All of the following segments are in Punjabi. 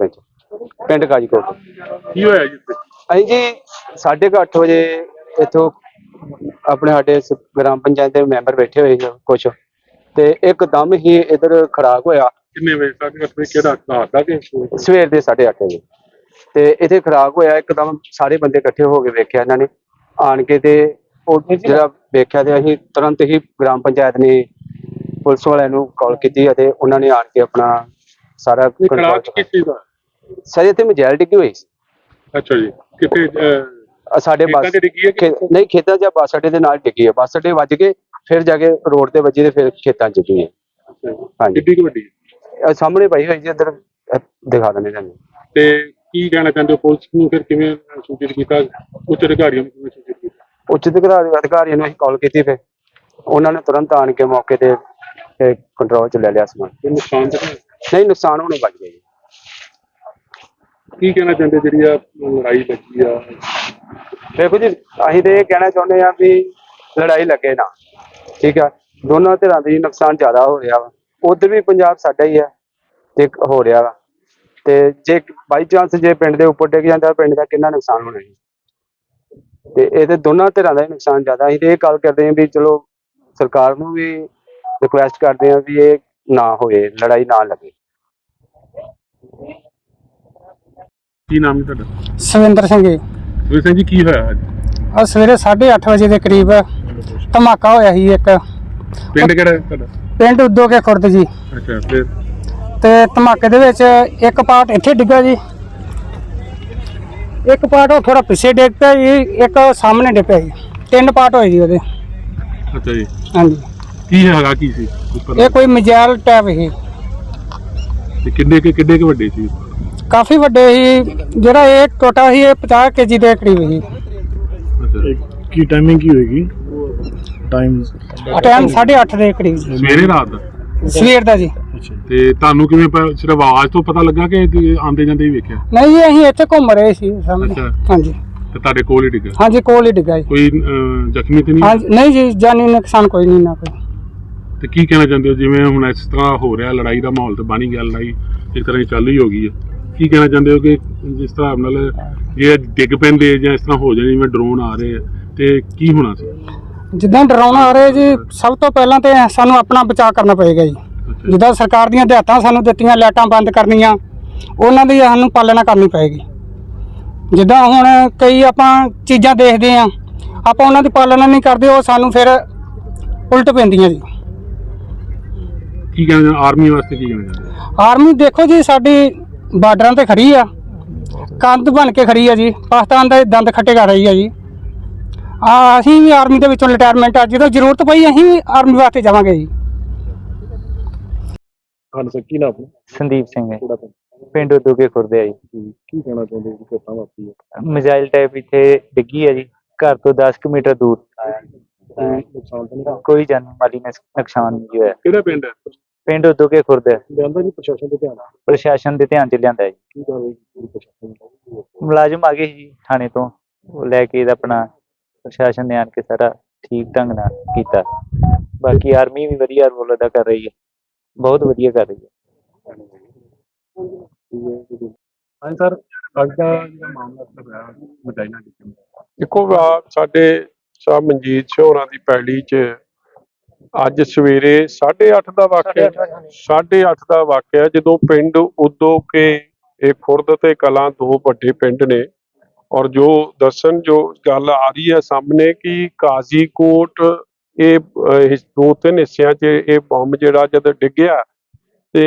ਸਰਪੰਚ ਪਿੰਡ ਕਾਜੀਕੋਟ ਕੀ ਹੋਇਆ ਜੀ ਇੱਥੇ? ਅਸੀਂ ਜੀ 8:30 ਵਜੇ ਇੱਥੋਂ ਆਪਣੇ ਸਾਡੇ ਸ- ਗ੍ਰਾਮ ਪੰਚਾਇਤ ਦੇ ਮੈਂਬਰ ਬੈਠੇ ਹੋਏ ਸੀ ਕੁਛ। ਤੇ ਇੱਕਦਮ ਹੀ ਇਧਰ ਖੜਾਕ ਹੋਇਆ। ਕਿੰਨੇ ਵਜੇ ਤੱਕ ਕਿਹੜਾ ਕਿਹੜਾ ਦਾ ਕਿ ਸਵੇਰ ਦੇ? 8:30 ਵਜੇ। ਤੇ ਇੱਥੇ ਖੜਾਕ ਹੋਇਆ ਇੱਕਦਮ ਸਾਰੇ ਬੰਦੇ ਇਕੱਠੇ ਹੋ ਕੇ ਵੇਖਿਆ ਇਹਨਾਂ ਨੇ। ਆਣ ਕੇ ਤੇ ਉਹ ਜਿਹੜਾ ਵੇਖਿਆ ਤੇ ਅਸੀਂ ਤੁਰੰਤ ਹੀ ਗ੍ਰਾਮ ਪੰਚਾਇਤ ਨੇ ਪੁਲਿਸ ਵਾਲਿਆਂ ਨੂੰ ਕਾਲ ਕੀਤੀ ਅਤੇ ਉਹਨਾਂ ਨੇ ਆਣ ਕੇ ਆਪਣਾ ਸਾਰਾ control ਕਿੱਥੇ ਦਾ? ਸਰ ਇੱਥੇ ਮਜੈਲ ਡਿੱਗੀ ਹੋਈ ਸੀ। ਅੱਛਾ ਜੀ ਅਹ, ਅ ਸਾਡੇ ਖੇਤਾਂ ਬੱਸ 'ਚ ਡਿੱਗੀ ਹੈ ਕਿ ਖੇ- ਨਹੀਂ ਖੇਤਾਂ 'ਚ ਬੱਸ ਅੱਡੇ ਦੇ ਨਾਲ ਡਿੱਗੀ ਹੈ। ਬੱਸ ਅੱਡੇ ਵੱਜ ਕੇ ਫਿਰ ਜਾ ਕੇ ਰੋਡ ਤੇ ਵੱਜੀ ਤੇ ਫਿਰ ਖੇਤਾਂ 'ਚ ਡਿੱਗੀ ਹੈ। ਹਾਂਜੀ। ਕਿੱਡੀ ਕੁ ਵੱਡੀ ਹੈ? ਇਹ ਸਾਹਮਣੇ ਪਈ ਹੋਈ ਜੀ ਇੱਧਰ ਦਿਖਾ ਦਿੰਦੇ ਤੁਹਾਨੂੰ। ਤੇ ਕੀ ਕਹਿਣਾ ਚਾਹੁੰਦੇ ਹੋ? ਪੁਲਿਸ ਨੂੰ ਫਿਰ ਕਿਵੇਂ ਸੂਚਿਤ ਕੀਤਾ? ਉੱਚ ਅਧਿਕਾਰੀਆਂ ਨੂੰ ਕਿਵੇਂ ਸੂਚਿਤ ਕੀਤਾ? ਉੱਚ ਅਧਿਕਾਰੀ ਅਧਿਕਾਰੀਆਂ ਨੂੰ ਅਸੀਂ ਕਾਲ ਕੀਤੀ ਫਿਰ। ਉਹਨਾਂ ਨੇ ਤੁਰੰਤ ਆਣ ਕੇ ਮੌਕੇ ਤੇ ਕੰਟਰੋਲ 'ਚ ਲੈ ਲਿਆ ਸਮਾਨ। ਤੇ ਨੁਕਸਾਨ ਤਾਂ ਨਹੀਂ ਨੁਕਸਾਨ ਹੋਣੋਂ ਬਚ ਜੀ ਕੀ ਕਹਿਣਾ ਚਾਹੁੰਦੇ ਜਿਹੜੀ ਆ ਲੜਾਈ ਲੱਗੀ ਆ? ਦੇਖੋ ਜੀ, ਅਸੀਂ ਤੇ ਇਹ ਕਹਿਣਾ ਚਾਹੁੰਦੇ ਆ ਵੀ ਲੜਾਈ ਲੱਗੇ ਨਾ, ਠੀਕ ਆ? ਦੋਨਾਂ ਧਿਰਾਂ ਦੀ ਨੁਕਸਾਨ ਜ਼ਿਆਦਾ ਹੋ ਰਿਹਾ ਵਾ। ਉਧਰ ਵੀ ਪੰਜਾਬ ਸਾਡਾ ਹੀ ਆ ਤੇ ਹੋ ਰਿਹਾ ਵਾ। ਤੇ ਜੇ ਬਾਈ ਚਾਂਸ ਜੇ ਪਿੰਡ ਦੇ ਉੱਪਰ ਡਿੱਗ ਜਾਂਦਾ, ਪਿੰਡ ਦਾ ਕਿੰਨਾ ਨੁਕਸਾਨ ਹੋਣਾ ਜੀ? ਤੇ ਇਹ ਤੇ ਦੋਨਾਂ ਧਿਰਾਂ ਦਾ ਹੀ ਨੁਕਸਾਨ ਜ਼ਿਆਦਾ। ਅਸੀਂ ਤੇ ਇਹ ਗੱਲ ਕਰਦੇ ਹਾਂ ਵੀ ਚਲੋ ਸਰਕਾਰ ਨੂੰ ਵੀ ਰਿਕੁਐਸਟ ਕਰਦੇ ਹਾਂ ਵੀ ਇਹ ਨਾ ਹੋਏ, ਲੜਾਈ ਨਾ ਲੱਗੇ। ਕੀ ਨਾਮ ਹੈ ਤੁਹਾਡਾ? ਸਵਿੰਦਰ ਸਿੰਘ ਜੀ। ਸੁਖੀ ਸਿੰਘ ਜੀ ਕੀ ਹੋਇਆ ਅੱਜ? ਆ ਸਵੇਰੇ 8:30 ਵਜੇ ਦੇ ਕਰੀਬ ਧਮਾਕਾ ਹੋਇਆ ਸੀ ਇੱਕ। ਪਿੰਡ ਕਿਹੜਾ ਹੈ ਤੁਹਾਡਾ? ਪਿੰਡ ਉਦੋਂ ਕੇ ਖੁਰਦ ਜੀ। ਅੱਛਾ ਫਿਰ? ਤੇ ਧਮਾਕੇ ਦੇ ਵਿੱਚ ਇੱਕ ਪਾਰਟ ਇੱਥੇ ਡਿੱਗਾ ਜੀ। ਇੱਕ ਪਾਰਟ ਉਹ ਥੋੜਾ ਪਿੱਛੇ ਡਿੱਗ ਪਿਆ ਜੀ ਇੱਕ ਸਾਹਮਣੇ ਡਿੱਗ ਪਿਆ ਜੀ। ਤਿੰਨ ਪਾਰਟ ਹੋਏ ਜੀ ਉਹਦੇ। ਅੱਛਾ ਜੀ। ਹਾਂਜੀ। ਕੀ ਹੈਗਾ ਕੀ ਸੀ? ਉੱਪਰ ਇਹ ਕੋਈ ਮਜੈਲ ਟੈਪ ਸੀ। ਤੇ ਕਿੰਨੇ ਕਿ ਕਿੰਨੇ ਕੁ ਵੱਡੇ ਸੀ? ਕਾਫੀ ਵੱਡੇ ਸੀ। ਜਿਹੜਾ ਇਹ ਟੋਟਾ ਸੀ ਇਹ 50 ਕੇਜੀ ਦੇ ਕਰੀਬ ਸੀ। ਅੱਛਾ ਕੀ ਟਾਈਮਿੰਗ ਕੀ ਹੋਏਗੀ? ਟਾਈਮ ਟਾਈਮ 8:30 ਦੇ ਕਰੀਬ। ਸਵੇਰੇ ਰਾਤ ਦਾ? ਸਵੇਰ ਦਾ ਜੀ। ਅੱਛਾ। ਤੇ ਤੁਹਾਨੂੰ ਕਿਵੇਂ ਪ- ਸਿਰਫ ਆਵਾਜ਼ ਤੋਂ ਪਤਾ ਲੱਗਾ ਕਿ ਆਂਦੇ ਜਾਂਦੇ ਹੀ ਵੇਖਿਆ? ਨਹੀਂ ਜੀ ਅਸੀਂ ਇੱਥੇ ਘੁੰਮ ਰਹੇ ਸੀ ਸਾਹਮਣੇ ਅੱਛਾ। ਹਾਂਜੀ। ਤੇ ਤੁਹਾਡੇ ਕੋਲ ਹੀ ਡਿੱਗਾ? ਹਾਂਜੀ ਕੋਲ ਹੀ ਡਿੱਗਾ ਜੀ। ਕੋਈ ਅਹ, ਜ਼ਖਮੀ ਤੇ ਨਹੀਂ? ਹਾਂਜੀ ਨਹੀਂ ਜੀ ਜਾਨੀ ਨੁਕਸਾਨ ਕੋਈ ਨਹੀਂ ਨਾ ਕੋਈ। ਤੇ ਕੀ ਕਹਿਣਾ ਚਾਹੁੰਦੇ ਹੋ? ਜਿਵੇਂ ਹੁਣ ਇਸ ਤਰ੍ਹਾਂ ਹੋ ਰਿਹਾ ਲੜਾਈ ਦਾ ਮਾਹੌਲ ਤੇ ਬਣ ਹੀ ਗਿਆ ਲੜਾਈ ਇਸ ਤਰ੍ਹਾਂ ਹੀ ਚੱਲ ਹੀ ਹੋ ਗਈ ਹੈ। ਕੀ ਕਹਿਣਾ ਚਾਹੁੰਦੇ ਹੋ ਕਿ ਜਿਸ ਤਰ੍ਹਾਂ ਨਾਲ ਇਹ ਡਿੱਗ ਪੈਂਦੇ ਜਾਂ ਇਸ ਤਰ੍ਹਾਂ ਹੋ ਜਾਏ ਜਿਵੇਂ ਡਰੋਨ ਆ ਰਹੇ ਆ ਤੇ ਕੀ ਹੋਣਾ ਸੀ? ਜਿੱਦਾਂ ਡਰਾਉਣਾ ਆ ਰਿਹਾ ਜੀ ਸਭ ਤੋਂ ਪਹਿਲਾਂ ਤੇ ਸਾਨੂੰ ਆਪਣਾ ਬਚਾਅ ਕਰਨਾ ਪਏਗਾ ਜੀ। ਜਿੱਦਾਂ ਸਰਕਾਰ ਦੀਆਂ ਹਦਾਇਤਾਂ ਸਾਨੂੰ ਦਿੱਤੀਆਂ ਲਾਈਟਾਂ ਬੰਦ ਕਰਨੀਆਂ ਉਹਨਾਂ ਦੀ ਸਾਨੂੰ ਪਾਲਣਾ ਕਰਨੀ ਪਏਗੀ। ਜਿੱਦਾਂ ਹੁਣ ਕਈ ਆਪਾਂ ਚੀਜ਼ਾਂ ਦੇਖਦੇ ਆ ਆਪਾਂ ਉਹਨਾਂ ਦੀ ਪਾਲਣਾ ਨਹੀਂ ਕਰਦੇ ਉਹ ਸਾਨੂੰ ਫਿਰ ਉਲਟ ਪੈਂਦੀਆਂ ਜੀ। ਕੀ ਕਹਿਣਾ ਆਰਮੀ ਵਾਸਤੇ ਕੀ ਹੋ? ਆਰਮੀ ਦੇਖੋ ਜੀ ਸਾਡੀ ਬਾਰਡਰਾਂ ਤੇ ਖੜੀ ਆ। ਕੰਧ ਬਣ ਕੇ ਖੜੀ ਆ ਜੀ। ਪਾਕਿਸਤਾਨ ਦਾ ਦੰਦ ਖੱਟੇ ਕਰ ਰਹੀ ਆ ਜੀ। ਆ ਅਸੀਂ ਵੀ ਆਰਮੀ ਦੇ ਵਿੱਚੋਂ ਰਿਟਾਇਰਮੈਂਟ ਆ। ਜਦੋਂ ਜ਼ਰੂਰਤ ਪਈ ਅਸੀਂ ਵੀ ਆਰਮੀ ਵਾਸਤੇ ਜਾਵਾਂਗੇ ਜੀ। ਹਾਂ ਸਰ ਕੀ ਨਾਮ ਆਪਣਾ? ਸੰਦੀਪ ਸਿੰਘ ਹੈ। ਥੋੜਾ ਪਿੰਡ ਉਦੋਗੇ ਖੁਰਦੇ ਆ ਜੀ। ਕੀ ਕੀ ਕਹਿਣਾ ਚਾਹੁੰਦੇ ਹੋ ਕਿ ਘਟਨਾ ਵਾਪਰੀ ਹੈ ਮਿਜ਼ਾਈਲ ਟਾਈਪ ਇੱਥੇ ਡਿੱਗੀ ਹੈ ਜੀ। ਘਰ ਤੋਂ 10 ਕੁ ਮੀਟਰ ਦੂਰ। ਕੋਈ ਨੁਕਸਾਨ ਤਾਂ ਨਹੀਂ ਹੋਇਆ? ਕੋਈ ਜਾਨੀ ਮਾਲੀ ਨੁਕਸ- ਨੁਕਸਾਨ ਨਹੀਂ ਹੋਇਆ। ਕਿਹੜਾ ਪਿੰਡ ਹੈ? ਪਿੰਡ ਉਦੋਗੇ ਖੁਰਦ ਲਿਆਂਦਾ ਜੀ ਪ੍ਰਸ਼ਾਸਨ ਦੇ ਧਿਆਨ ਪ੍ਰਸ਼ਾਸਨ ਦੇ ਧਿਆਨ 'ਚ ਲਿਆਂਦਾ ਜੀ। ਕੀ ਕਾਰਵਾਈ ਕੀਤੀ ਪ੍ਰਸ਼ਾਸਨ ਨੇ ਮੁਲਾਜ਼ਮ ਆ ਗਏ ਸੀ ਜੀ ਥਾਣੇ ਤੋਂ। ਉਹ ਲੈ ਕੇ ਇਹਦਾ ਆਪਣਾ ਪ੍ਰਸ਼ਾਸਨ ਨੇ ਆਣ ਕੇ ਸਾਰਾ ਠੀਕ ਢੰਗ ਨਾਲ ਕੀਤਾ। ਬਾਕੀ ਆਰਮੀ ਵੀ ਵਧੀਆ ਰੋਲ ਅਦਾ ਕਰ ਰਹੀ ਹੈ। ਬਹੁਤ ਵਧੀਆ ਕਰ ਰਹੀ ਹੈ। ਹਾਂ ਸਰ ਅੱਜ ਦਾ ਜਿਹੜਾ ਮਾਮਲਾ ਸਰ ਹੈ ਮਦਾਈਨਾ ਡਿੱਗਣ ਦਾ ਦੇਖੋ ਸਾਡੇ ਸਾਹਿਬ ਮਨਜੀਤ ਸਿੰਘ ਹੋਰਾਂ ਦੀ ਪੈਲੀ 'ਚ ਅੱਜ ਸਵੇਰੇ 8:30 ਦਾ ਵਾਕਿਆ 8:30 ਦਾ ਵਾਕਿਆ ਜਦੋਂ ਪਿੰਡ ਉਦੋਂ ਕੇ ਇਹ ਖੁਰਦ ਤੇ ਕਲਾਂ ਦੋ ਵੱਡੇ ਪਿੰਡ ਨੇ। ਔਰ ਜੋ ਦੱਸਣ ਜੋ ਗੱਲ ਆ ਰਹੀ ਹੈ ਸਾਹਮਣੇ ਕਿ ਕਾਜ਼ੀਕੋਟ ਇਹ ਦੋ ਤਿੰਨ ਹਿੱਸਿਆਂ 'ਚ ਇਹ ਬੰਬ ਜਿਹੜਾ ਜਦ ਡਿੱਗਿਆ ਤੇ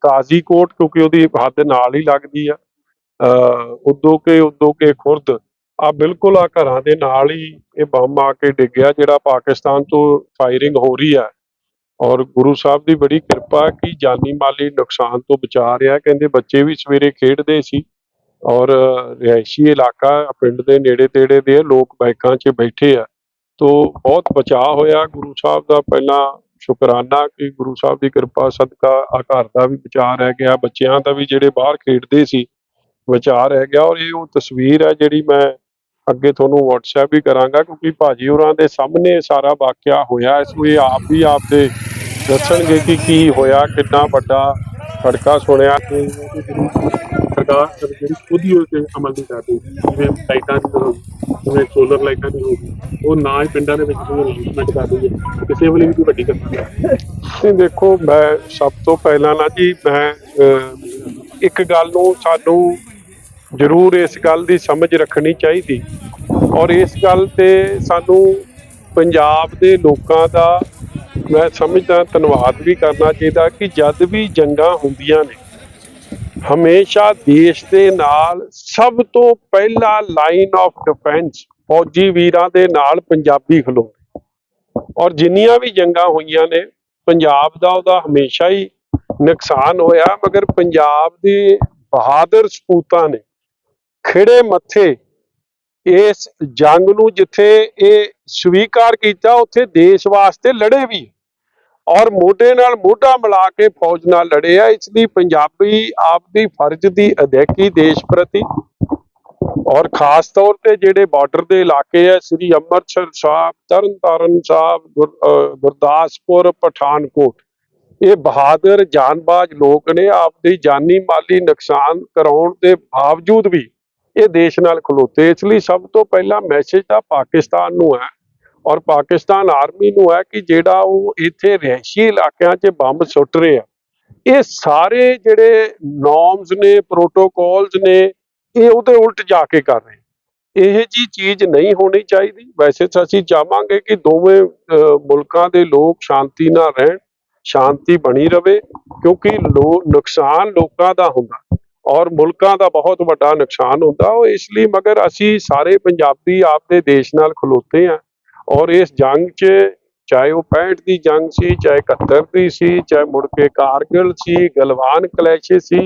ਕਾਜ਼ੀਕੋਟ ਕਿਉਂਕਿ ਉਹਦੀ ਹੱਦ ਨਾਲ ਹੀ ਲੱਗਦੀ ਆ ਉਦੋਂ ਕੇ ਉਦੋਂ ਕੇ ਖੁਰਦ ਆ ਬਿਲਕੁਲ ਆ ਘਰਾਂ ਦੇ ਨਾਲ ਹੀ ਇਹ ਬੰਬ ਆ ਕੇ ਡਿੱਗਿਆ ਜਿਹੜਾ ਪਾਕਿਸਤਾਨ ਤੋਂ ਫਾਇਰਿੰਗ ਹੋ ਰਹੀ ਹੈ ਔਰ ਗੁਰੂ ਸਾਹਿਬ ਦੀ ਬੜੀ ਕਿਰਪਾ ਕਿ ਜਾਨੀ ਮਾਲੀ ਨੁਕਸਾਨ ਤੋਂ ਬਚਾ ਰਿਹਾ ਕਹਿੰਦੇ ਬੱਚੇ ਵੀ ਸਵੇਰੇ ਖੇਡਦੇ ਸੀ ਔਰ ਰਿਹਾਇਸ਼ੀ ਇਲਾਕਾ ਪਿੰਡ ਦੇ ਨੇੜੇ ਤੇੜੇ ਦੇ ਲੋਕ ਬਾਈਕਾਂ 'ਚ ਬੈਠੇ ਆ। ਤੋ ਬਹੁਤ ਬਚਾਅ ਹੋਇਆ ਗੁਰੂ ਸਾਹਿਬ ਦਾ। ਪਹਿਲਾਂ ਸ਼ੁਕਰਾਨਾ ਕਿ ਗੁਰੂ ਸਾਹਿਬ ਦੀ ਕਿਰਪਾ ਸਦਕਾ ਆ ਘਰ ਦਾ ਵੀ ਬਚਾਅ ਰਹਿ ਗਿਆ, ਬੱਚਿਆਂ ਦਾ ਵੀ ਜਿਹੜੇ ਬਾਹਰ ਖੇਡਦੇ ਸੀ ਬਚਾਅ ਰਹਿ ਗਿਆ। ਔਰ ਇਹ ਉਹ ਤਸਵੀਰ ਹੈ ਜਿਹੜੀ ਮੈਂ ਅੱਗੇ ਤੁਹਾਨੂੰ WhatsApp ਵੀ ਕਰਾਂਗਾ ਕਿਉਂਕਿ ਭਾਜੀ ਹੋਰਾਂ ਦੇ ਸਾਹਮਣੇ ਸਾਰਾ ਵਾਕਿਆ ਹੋਇਆ ਇਸ ਨੂੰ ਇਹ ਆਪ ਵੀ ਆਪ ਦੇ ਦੱਸਣਗੇ ਕਿ ਕੀ ਹੋਇਆ, ਕਿੰਨਾ ਵੱਡਾ ਖੜਕਾ ਸੁਣਿਆ। ਸਰਕਾਰ ਜਿਹੜੀ ਖੁਦ ਹੀ ਉਹਦੇ ਅਮਲ ਨਹੀਂ ਕਰ ਜਿਵੇਂ ਲਾਈਟਾਂ ਦੀ ਹੋ ਜਿਵੇਂ ਸੋਲਰ ਲਾਈਟਾਂ ਦੀ ਹੋ ਉਹ ਨਾ ਹੀ ਪਿੰਡਾਂ ਦੇ ਵਿੱਚ ਕੋਈ ਅਨਾਉਂਸਮੈਂਟ ਕਰ ਹੈ। ਕਿਸੇ ਵੇਲੇ ਵੀ ਕੋਈ ਵੱਡੀ ਘਟਨਾ ਹੈ। ਨਹੀਂ, ਦੇਖੋ, ਮੈਂ ਸਭ ਤੋਂ ਪਹਿਲਾਂ ਨਾ ਜੀ, ਮੈਂ ਇੱਕ ਗੱਲ ਨੂੰ ਸਾਨੂੰ ਜ਼ਰੂਰ ਇਸ ਗੱਲ ਦੀ ਸਮਝ ਰੱਖਣੀ ਚਾਹੀਦੀ। ਔਰ ਇਸ ਗੱਲ ਤੇ ਸਾਨੂੰ ਪੰਜਾਬ ਦੇ ਲੋਕਾਂ ਦਾ ਮੈਂ ਸਮਝਦਾ, ਧੰਨਵਾਦ ਵੀ ਕਰਨਾ ਚਾਹੀਦਾ ਕਿ ਜਦ ਵੀ ਜੰਗਾਂ ਹੁੰਦੀਆਂ ਨੇ, ਹਮੇਸ਼ਾ ਦੇਸ਼ ਦੇ ਨਾਲ ਸਭ ਤੋਂ ਪਹਿਲਾ ਲਾਈਨ ਆਫ ਡਿਫੈਂਸ ਫੌਜੀ ਵੀਰਾਂ ਦੇ ਨਾਲ ਪੰਜਾਬੀ ਖਲੋਤੇ। ਔਰ ਜਿੰਨੀਆਂ ਵੀ ਜੰਗਾਂ ਹੋਈਆਂ ਨੇ, ਪੰਜਾਬ ਦਾ ਉਹਦਾ ਹਮੇਸ਼ਾ ਹੀ ਨੁਕਸਾਨ ਹੋਇਆ, ਮਗਰ ਪੰਜਾਬ ਦੇ ਬਹਾਦਰ ਸਪੂਤਾਂ ਨੇ ਖਿੜੇ ਮੱਥੇ, ਇਸ ਜੰਗ ਨੂੰ ਜਿੱਥੇ ਇਹ ਸਵੀਕਾਰ ਕੀਤਾ, ਉੱਥੇ ਦੇਸ਼ ਵਾਸਤੇ ਲੜੇ ਵੀ। ਔਰ ਮੋਢੇ ਨਾਲ ਮੋਢਾ ਮਿਲਾ ਕੇ ਫੌਜ ਨਾਲ ਲੜੇ ਆ। ਇਸ ਲਈ ਪੰਜਾਬੀ ਆਪਦੀ ਫਰਜ਼ ਦੀ ਅਦਾਇਗੀ ਦੇਸ਼ ਪ੍ਰਤੀ ਔਰ ਖਾਸ ਤੌਰ ਤੇ ਜਿਹੜੇ ਬਾਰਡਰ ਦੇ ਇਲਾਕੇ ਆ, ਸ੍ਰੀ ਅੰਮ੍ਰਿਤਸਰ ਸਾਹਿਬ, ਤਰਨਤਾਰਨ ਸਾਹਿਬ, ਗੁਰ- ਗੁਰਦਾਸਪੁਰ, ਪਠਾਨਕੋਟ, ਇਹ ਬਹਾਦਰ, ਜਾਨਬਾਜ਼ ਲੋਕ ਨੇ ਆਪਦੀ ਜਾਨੀ ਮਾਲੀ ਨੁਕਸਾਨ ਕਰਾਉਣ ਦੇ ਬਾਵਜੂਦ ਵੀ ਇਹ ਦੇਸ਼ ਨਾਲ ਖਲੋਤੇ। ਇਸ ਲਈ ਸਭ ਤੋਂ ਪਹਿਲਾਂ ਮੈਸੇਜ ਤਾਂ ਪਾਕਿਸਤਾਨ ਨੂੰ ਹੈ ਔਰ ਪਾਕਿਸਤਾਨ ਆਰਮੀ ਨੂੰ ਹੈ ਕਿ ਜਿਹੜਾ ਉਹ ਇੱਥੇ ਰਿਹਾਇਸ਼ੀ ਇਲਾਕਿਆਂ 'ਚ ਬੰਬ ਸੁੱਟ ਰਹੇ। ਆ ਇਹ ਸਾਰੇ ਜਿਹੜੇ ਨੋਰਮਸ ਨੇ ਪ੍ਰੋਟੋਕੋਲਸ ਨੇ, ਇਹ ਉਹਦੇ ਉਲਟ ਜਾ ਕੇ ਕਰ ਰਹੇ। ਇਹ ਜੀ ਚੀਜ਼ ਨਹੀਂ ਹੋਣੀ ਚਾਹੀਦੀ। ਵੈਸੇ ਤਾਂ ਅਸੀਂ ਚਾਹਾਂਗੇ ਕਿ ਦੋਵੇਂ ਮੁਲਕਾਂ ਦੇ ਲੋਕ ਸ਼ਾਂਤੀ ਨਾਲ ਰਹਿਣ, ਸ਼ਾਂਤੀ ਬਣੀ ਰਵੇ, ਕਿਉਂਕਿ ਲੋ, ਨੁਕਸਾਨ ਲੋਕਾਂ ਦਾ ਹੁੰਦਾ। ਔਰ ਮੁਲਕਾਂ ਦਾ ਬਹੁਤ ਵੱਡਾ ਨੁਕਸਾਨ ਹੁੰਦਾ ਉਹ ਇਸ ਲਈ ਮਗਰ ਅਸੀਂ ਸਾਰੇ ਪੰਜਾਬੀ ਆਪਦੇ ਦੇਸ਼ ਨਾਲ ਖਲੋਤੇ ਆ ਔਰ ਇਸ ਜੰਗ 'ਚ ਚਾਹੇ ਉਹ 65 ਦੀ ਜੰਗ ਸੀ, ਚਾਹੇ 71 ਦੀ ਸੀ, ਚਾਹੇ ਮੁੜ ਕੇ ਕਾਰਗਿਲ ਸੀ, ਗਲਵਾਨ ਕਲੈਸ਼ ਸੀ,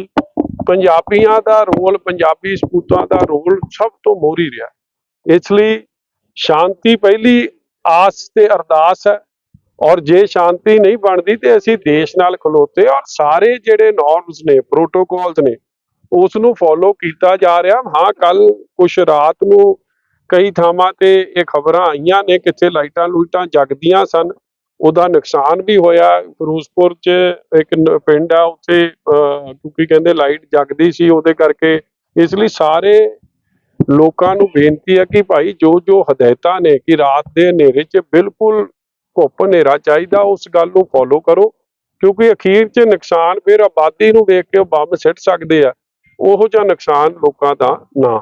ਪੰਜਾਬੀਆਂ ਦਾ ਰੋਲ, ਪੰਜਾਬੀ ਸਪੂਤਾਂ ਦਾ ਰੋਲ ਸਭ ਤੋਂ ਮੋਹਰੀ ਰਿਹਾ। ਇਸ ਲਈ ਸ਼ਾਂਤੀ ਪਹਿਲੀ ਆਸ ਤੇ ਅਰਦਾਸ ਹੈ ਔਰ ਜੇ ਸ਼ਾਂਤੀ ਨਹੀਂ ਬਣਦੀ ਤੇ ਅਸੀਂ ਦੇਸ਼ ਨਾਲ ਖਲੋਤੇ ਔਰ ਸਾਰੇ ਜਿਹੜੇ ਨਾਰਮਸ ਨੇ ਪ੍ਰੋਟੋਕੋਲਸ ਨੇ ਉਸ ਨੂੰ ਫੋਲੋ ਕੀਤਾ ਜਾ ਰਿਹਾ। ਹਾਂ ਕੱਲ ਕੁਛ ਰਾਤ ਨੂੰ ਕਈ ਥਾਵਾਂ ਤੇ ਇਹ ਖਬਰਾਂ ਆਈਆਂ ਨੇ, ਕਿੱਥੇ ਲਾਈਟਾਂ ਲੂਟਾਂ ਜਗਦੀਆਂ ਸਨ। ਉਹਦਾ ਨੁਕਸਾਨ ਵੀ ਹੋਇਆ। ਫਿਰੋਜ਼ਪੁਰ ਚ ਇੱਕ ਪਿੰਡ ਆ, ਉੱਥੇ ਕਿਉਂਕਿ ਕਹਿੰਦੇ ਲਾਈਟ ਜਗਦੀ ਸੀ, ਉਹਦੇ ਕਰਕੇ ਇਸ ਲਈ ਸਾਰੇ ਲੋਕਾਂ ਨੂੰ ਬੇਨਤੀ ਹੈ ਕਿ ਭਾਈ ਜੋ ਜੋ ਹਦਾਇਤਾਂ ਨੇ ਕਿ ਰਾਤ ਦੇ ਹਨੇਰੇ 'ਚ ਬਿਲਕੁਲ ਘੁੱਪ ਹਨੇਰਾ ਚਾਹੀਦਾ, ਉਸ ਗੱਲ ਨੂੰ ਫੋਲੋ ਕਰੋ। ਕਿਉਂਕਿ ਅਖੀਰ 'ਚ ਨੁਕਸਾਨ ਫਿਰ ਆਬਾਦੀ ਨੂੰ ਵੇਖ ਕੇ ਉਹ ਬੰਬ ਸਿੱਟ ਸਕਦੇ ਆ। ਉਹੋ ਜਿਹਾ ਨੁਕਸਾਨ ਲੋਕਾਂ ਦਾ ਨਾ